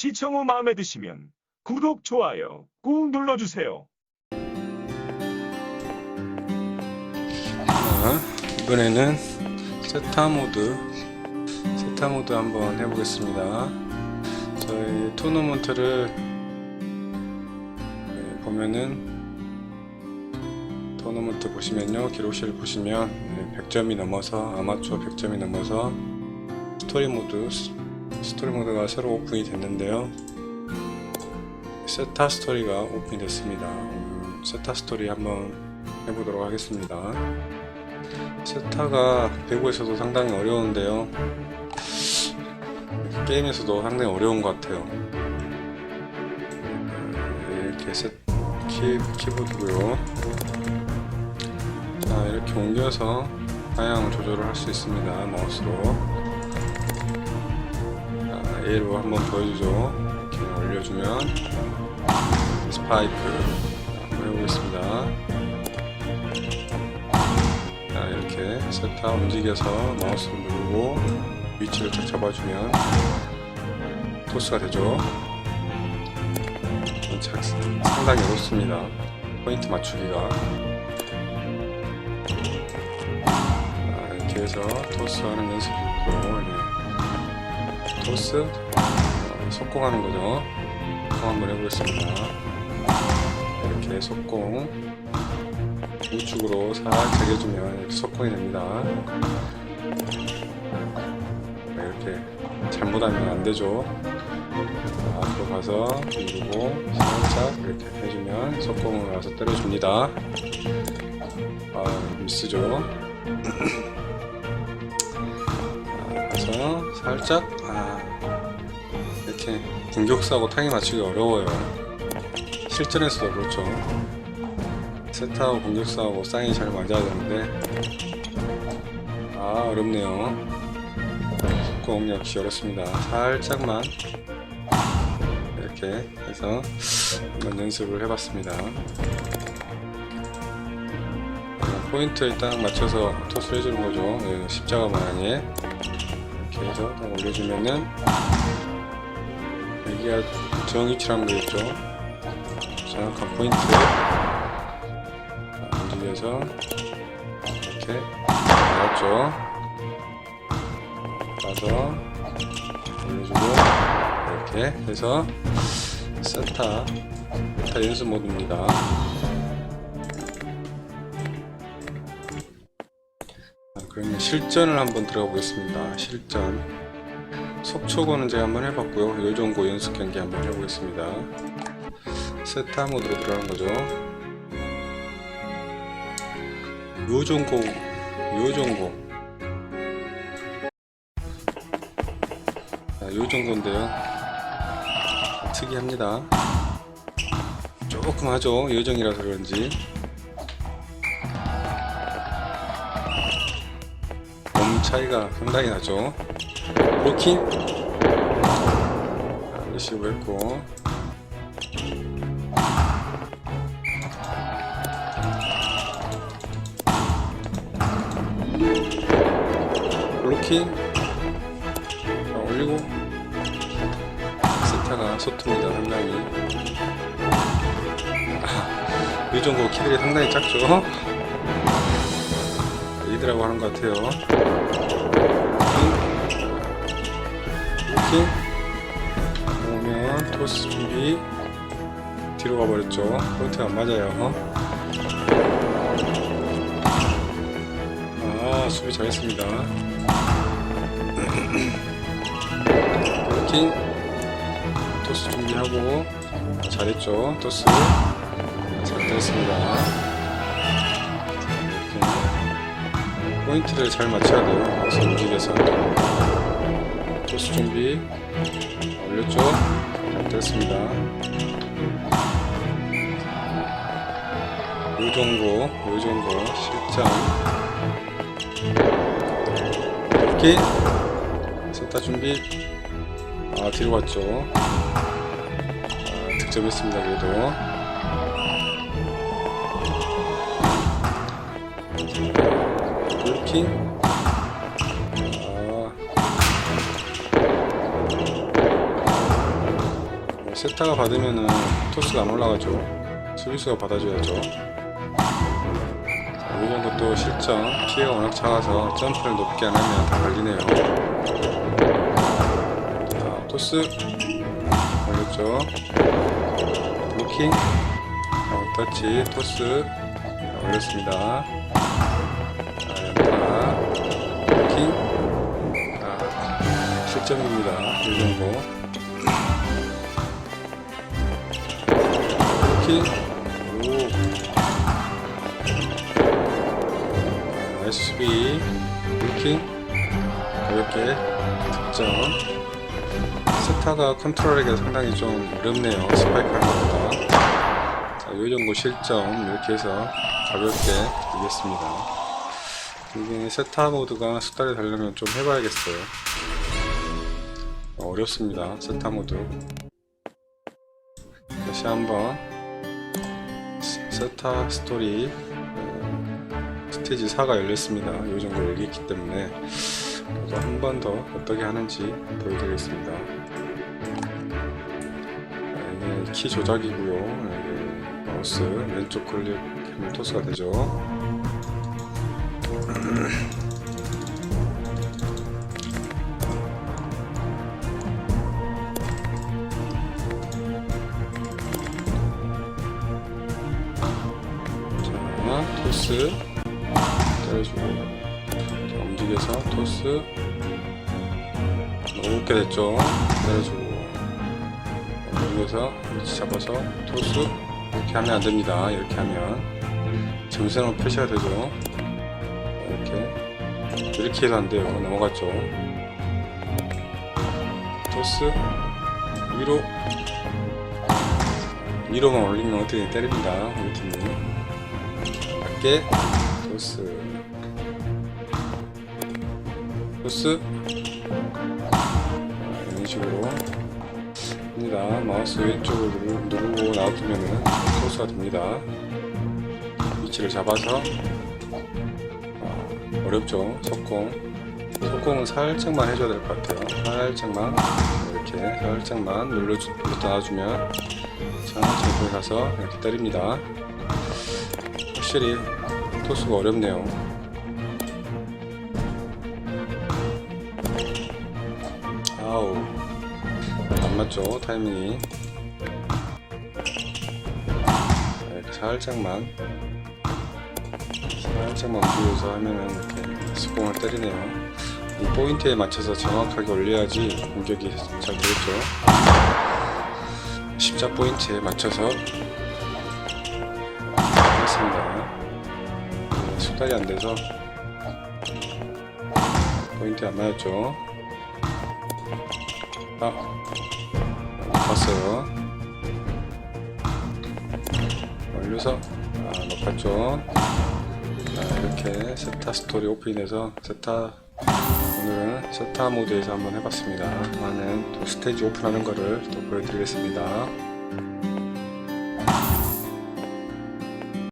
시청 후 마음에 드시면 구독, 좋아요 꾹 눌러주세요. 자, 이번에는 세타 모드 세타 모드 한번 해보겠습니다. 저희 토너먼트를 네, 보면은 토너먼트 보시면요 기록실 보시면 네, 100점이 넘어서 아마추어 100점이 넘어서 스토리 모드 스- 스토리 모드가 새로 오픈이 됐는데요. 세타 스토리가 오픈이 됐습니다. 오늘 세타 스토리 한번 해보도록 하겠습니다. 세타가 배구에서도 상당히 어려운데요. 게임에서도 상당히 어려운 것 같아요. 네, 이렇게 세, 키, 키보드고요. 자, 이렇게 옮겨서 방향 조절을 할 수 있습니다. 마우스로. 자, A로 한번 보여주죠. 이렇게 올려주면 스파이크 한번 해보겠습니다. 자, 이렇게 세타 움직여서 마우스를 누르고 위치를 딱 잡아주면 토스가 되죠. 자, 상당히 어렵습니다. 포인트 맞추기가. 자, 이렇게 해서 토스하는 연습이 있고, 네. 토스, 어, 속공하는 거죠. 속공 한번 해보겠습니다. 이렇게 속공. 우측으로 살짝 해주면 이렇게 석공이 됩니다. 네, 이렇게 잘못하면 안 되죠. 자, 앞으로 가서 누르고 살짝 이렇게 해주면 석공을 와서 때려줍니다. 아, 미스죠. 자, 가서 살짝 아, 이렇게 공격수하고 타겟 맞추기 어려워요. 실전에서도 그렇죠. 세타하고 공격수하고 쌍이 잘 맞아야 되는데. 아 어렵네요. 속공 역시 어렵습니다. 살짝만 이렇게 해서 한번 연습을 해봤습니다. 어, 포인트에 딱 맞춰서 토스를 해주는 거죠. 예, 십자가 모양에 해서 딱 올려주면은 여기가 정위치라는 거겠죠? 정확한 포인트. 움직여서 이렇게 나왔죠? 가서 올려주고 이렇게 해서 세타 세타 연습 모드입니다 그러면 실전을 한번 들어가 보겠습니다. 실전. 속초고는 제가 한번 해봤고요. 요정고 연습 경기 한번 해보겠습니다. 세타 모드로 들어가는 거죠. 요정고 요정고. 자, 요정고인데요. 특이합니다. 조금 하죠. 요정이라서 그런지 차이가 상당히 나죠. 로킹 자, 리시브 했고 블로킹 자, 올리고. 세타가 소통이다 상당히. 정도 키들이 상당히 작죠 리드라고 하는 것 같아요. 블로킹 그러면 토스 준비 뒤로 가버렸죠. 포인트가 안 맞아요. 아 수비 잘했습니다. 블로킹 토스 준비하고 잘했죠. 토스. 잘 됐습니다 포인트를 잘 맞춰야 돼요. 마우스 움직여서. 토스 준비. 올렸죠? 잘 됐습니다. 요 정도 요 정도 실장. 이렇게 세타 준비. 아 뒤로 갔죠. 아, 득점했습니다 그래도 블로킹 아, 세타가 받으면은 토스가 안 올라가죠. 수비수가 받아줘야죠. 정도 또 실점. 피해가 워낙 작아서 점프를 높게 안 하면 다 걸리네요. 자, 토스. 걸렸죠. 블로킹. 어, 터치. 토스. 자, 올렸습니다. 실점입니다. 이 정도. 킹. 오. 수비. 킹. 가볍게 득점. 스타가 컨트롤하기가 상당히 좀 어렵네요. 스파이크 하는 것보다. 자, 요 정도 실점 이렇게 해서 가볍게 이겼습니다. 이게 세타 모드가 수달에 달려면 좀 해봐야겠어요. 어, 어렵습니다. 세타 모드. 다시 한번 스- 세타 스토리 어, 스테이지 4가 열렸습니다. 이 정도 열렸기 때문에 한 번 더 어떻게 하는지 보여드리겠습니다. 아, 이게 키 조작이고요. 이게 마우스 왼쪽 클릭하면 토스가 되죠. 토스. 때려주고. 자, 움직여서 토스. 높게 됐죠? 때려주고. 움직여서 위치 잡아서 토스. 이렇게 하면 안됩니다. 이렇게 하면. 점수는 표시가 되죠? 이렇게. 이렇게 해도 안돼요. 넘어갔죠? 토스. 위로. 위로만 올리면 어떻게 때립니다? 우리 팀이 맞게. 토스. 토스? 자, 이런 식으로. 합니다. 마우스 왼쪽을 누르, 누르고 놔두면은 토스가 됩니다. 위치를 잡아서. 아, 어렵죠. 속공. 속공은 살짝만 해줘야 될 것 같아요. 살짝만. 이렇게 살짝만 눌러 놔주면 천천히 거기 가서 이렇게 때립니다 확실히 토스가 어렵네요. 아우 안 맞죠 타이밍이. 자, 이렇게 살짝만 살짝만 움직여서 하면은 이렇게 스공을 때리네요. 이 포인트에 맞춰서 정확하게 올려야지 공격이 잘 되겠죠. 십자 포인트에 맞춰서 했습니다. 네, 숙달이 안 돼서 포인트 안 맞았죠. 아, 봤어요. 올려서 아, 높았죠. 자, 이렇게 세타 스토리 오픈해서 세타 오늘은 세타 모드에서 한번 해봤습니다. 많은 또 스테이지 오픈하는 거를 또 보여드리겠습니다.